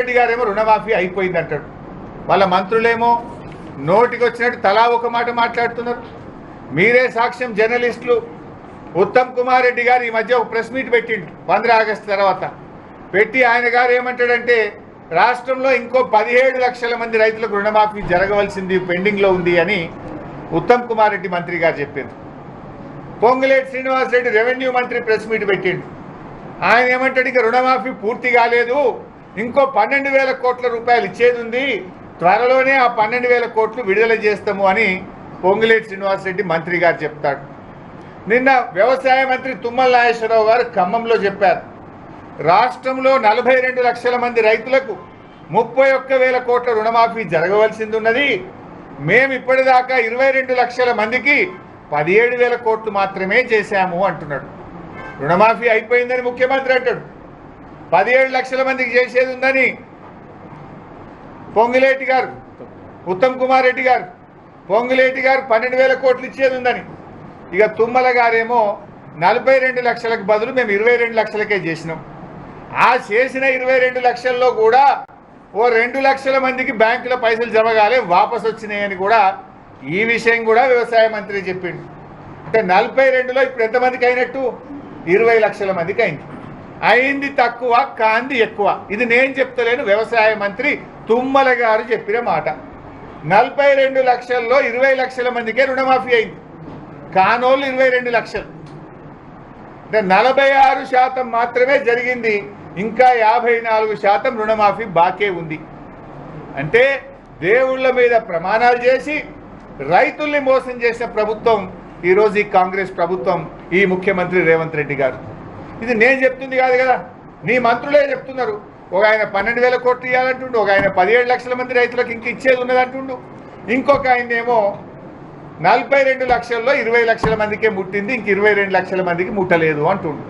రెడ్డి గారేమో రుణమాఫీ అయిపోయింది అంటాడు. వాళ్ళ మంత్రులేమో నోటికి వచ్చినట్టు తలా ఒక మాట మాట్లాడుతున్నారు. మీరే సాక్ష్యం జర్నలిస్టులు. ఉత్తమ్ కుమార్ రెడ్డి గారు ఈ మధ్య ఒక ప్రెస్ మీట్ పెట్టిండు పంద్ర ఆగస్టు తర్వాత. పెట్టి ఆయన గారు ఏమంటాడంటే రాష్ట్రంలో ఇంకో పదిహేడు లక్షల మంది రైతులకు రుణమాఫీ జరగవలసింది పెండింగ్లో ఉంది అని ఉత్తమ్ కుమార్ రెడ్డి మంత్రి గారు చెప్పారు. పొంగులేటి శ్రీనివాస్ రెడ్డి రెవెన్యూ మంత్రి ప్రెస్ మీట్ పెట్టిండు. ఆయన ఏమంటాడు ఇంకా రుణమాఫీ పూర్తి కాలేదు. ఇంకో పన్నెండు వేల కోట్ల రూపాయలు ఇచ్చేది ఉంది త్వరలోనే ఆ పన్నెండు వేల కోట్లు విడుదల చేస్తాము అని పొంగులేటి శ్రీనివాస్ రెడ్డి మంత్రి గారు చెప్తాడు నిన్న వ్యవసాయ మంత్రి తుమ్మల నాగేశ్వరరావు గారు ఖమ్మంలో చెప్పారు. రాష్ట్రంలో నలభై రెండు లక్షల మంది రైతులకు ముప్పై ఒక్క వేల కోట్ల రుణమాఫీ జరగవలసింది ఉన్నది మేము ఇప్పటిదాకా ఇరవై రెండు లక్షల మందికి పదిహేడు వేల కోట్లు మాత్రమే చేశాము అంటున్నాడు. రుణమాఫీ అయిపోయిందని ముఖ్యమంత్రి అంటాడు. పదిహేడు లక్షల మందికి చేసేది ఉందని పొంగులేటి గారు ఉత్తమ్ కుమార్ రెడ్డి గారు పొంగులేటి గారు పన్నెండు వేల కోట్లు ఇచ్చేది ఉందని. ఇక తుమ్మల గారేమో నలభై రెండు లక్షలకు బదులు మేము ఇరవై రెండు లక్షలకే చేసినాం. ఆ చేసిన ఇరవై రెండు లక్షల్లో కూడా ఓ రెండు లక్షల మందికి బ్యాంకులో పైసలు జమ కాలే వాపసు వచ్చినాయని కూడా ఈ విషయం కూడా వ్యవసాయ మంత్రి చెప్పిండు. అంటే నలభై రెండులో ఇప్పుడు ఎంతమందికి అయినట్టు? ఇరవై లక్షల మందికి అయింది. అయింది తక్కువ కాంది ఎక్కువ. ఇది నేను చెప్తలేను వ్యవసాయ మంత్రి తుమ్మల గారు చెప్పిన మాట. నలభై రెండు లక్షల్లో ఇరవై లక్షల మందికే రుణమాఫీ అయింది. కానోళ్ళు ఇరవై రెండు లక్షలు. అంటే నలభై ఆరు శాతం మాత్రమే జరిగింది. ఇంకా యాభై నాలుగు శాతం రుణమాఫీ బాకే ఉంది. అంటే దేవుళ్ళ మీద ప్రమాణాలు చేసి రైతుల్ని మోసం చేసిన ప్రభుత్వం ఈరోజు ఈ కాంగ్రెస్ ప్రభుత్వం ఈ ముఖ్యమంత్రి రేవంత్ రెడ్డి గారు. ఇది నేను చెప్తుంది కాదు కదా. నీ మంత్రులే చెప్తున్నారు. ఒక ఆయన పన్నెండు వేల కోట్లు ఇవ్వాలంటుండు ఒక ఆయన పదిహేడు లక్షల మంది రైతులకు ఇంక ఇచ్చేది ఉన్నదంటుండు. ఇంకొక ఆయన ఏమో నలభై రెండు లక్షల్లో ఇరవై లక్షల మందికే ముట్టింది ఇంక ఇరవై రెండు లక్షల మందికి ముట్టలేదు అంటుండు.